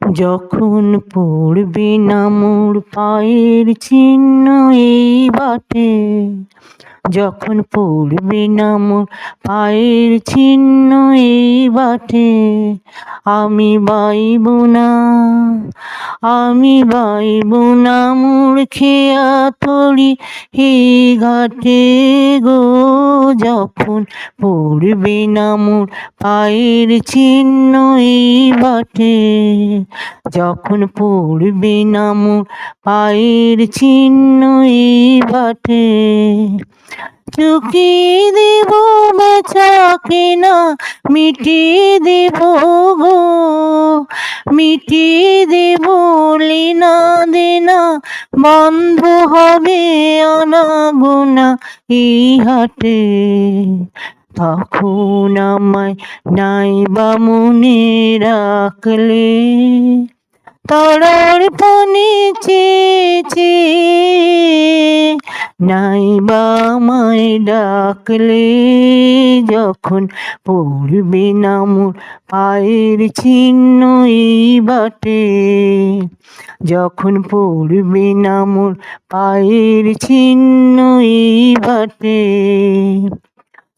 যখন পড়বে না মোর পায়ের চিহ্ন এই বাটে, যখন পড়বে না মোর পায়ের চিহ্ন এই বাটে, আমি বাইব না, আমি বাইব না মোর খেয়া তরি এই ঘাটে গো, যখন পড়বে না মোর পায়ের চিহ্ন এই বাটে। যখন পড়বে নাম, পায়ের চিহ্ন এই বাটে। চুকিয়ে দেব বেচা না মিটিয়ে দেব গো। মিটিয়ে দেব লেনা দেনা, বন্ধ হবে আনাগোনা এই হাটে তখন আমায় নাই বা মনে রাখলে? তারার পানে চেয়েছে নাই বা আমায় ডাকলে? যখন পড়বে না মোর পায়ের চিহ্ন বাটে, যখন পড়বে না মোর পায়ের চিহ্ন বাটে।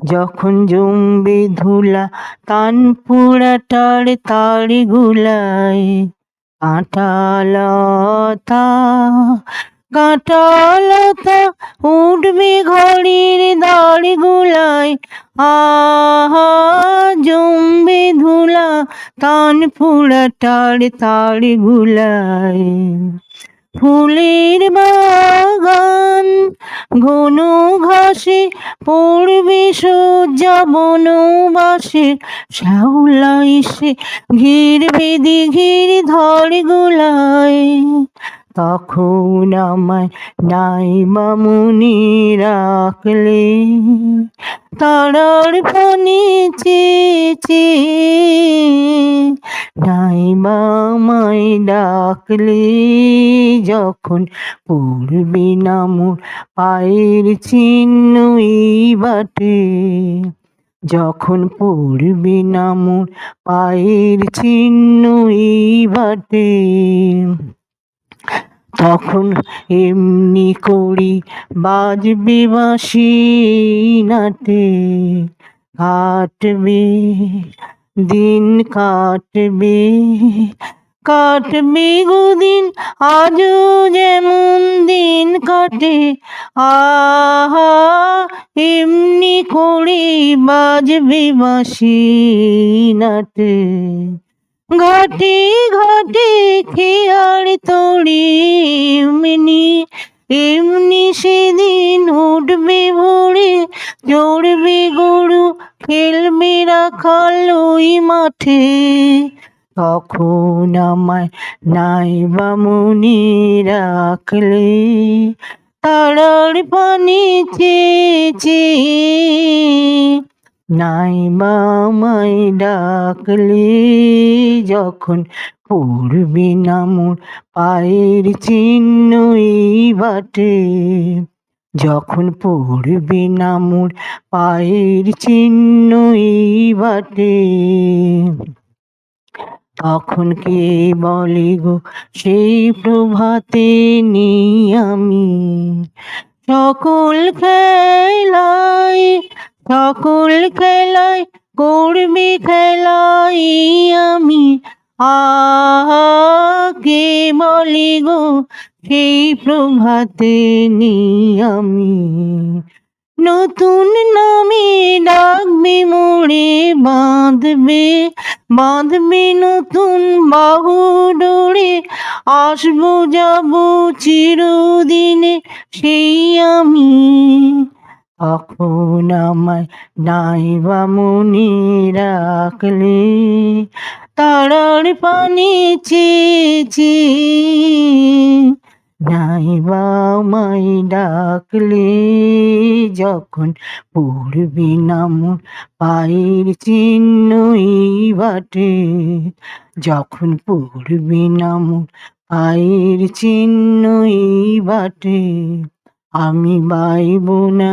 যখন জমবে ধুলা তান পোড়াটার তার গুলায় কাঁটালতা কাঁটালতা উঠবে ঘড়ির দাড়ি গুলায় আহা, জমবে ধুলা তান পোড়াটার তার গুলায় ফুলের বাগান ঘন ঘাসে, পড়বে সজ্জা বনবাসে। শ্যাওলা এসে ঘিরবে দিঘির ধর গুলায় তখন আমায় নাই মামুনি রাখলে। তারার পানি চেয়েছে নাই মামাই ডাকলে। যখন পড়বে না পায়ের চিহ্ন এই বাটে, যখন পড়বে না পায়ের চিহ্ন এই বাটে, তখন এমনি করি বাজবে বাঁশি নাটে, কাটবে, দিন কাটবে কাটবে দিন আজও যেমন দিন কাটে। আহা, এমনি করে বাজবে বাঁশি নাটে। ঘাটে ঘাটে খেয়ার তড়ি এমনি এমনি সেদিন উঠবে ভোরে, চড়বে গরু, খেলবে রাখাল ওই মাঠে। তখন আমায় নাই বা মনে রাখলে। তারার পানি চেয়েছে, নাই বা আমায় ডাকলে। যখন পড়বে না পায়ের চিহ্ন এই বাটে। যখন পড়বে না মোর পায়ের চিহ্ন এই বাটে। তখন কে বলে গো, সেই প্রভাতে নেই আমি। সকল খেলায় সকল খেলায় করবে খেলাই আমি। আগে বলি গো, সেই প্রভাতে নি আমি। নতুন নামে ডাকবে মোড়ে বাঁধবে বাঁধবে নতুন বাহু ডোরে আসব, যাব চিরদিনে, সেই আমি। তখন আমায় নাই বা মনে রাখলে, তারার পানি চেয়েছি। নাই বা আমায় ডাকলে যখন পড়বি নাম পায়ের চিহ্নই বাটে। যখন পড়বি নাম পায়ের চিহ্নই বাটে। আমি বাইব না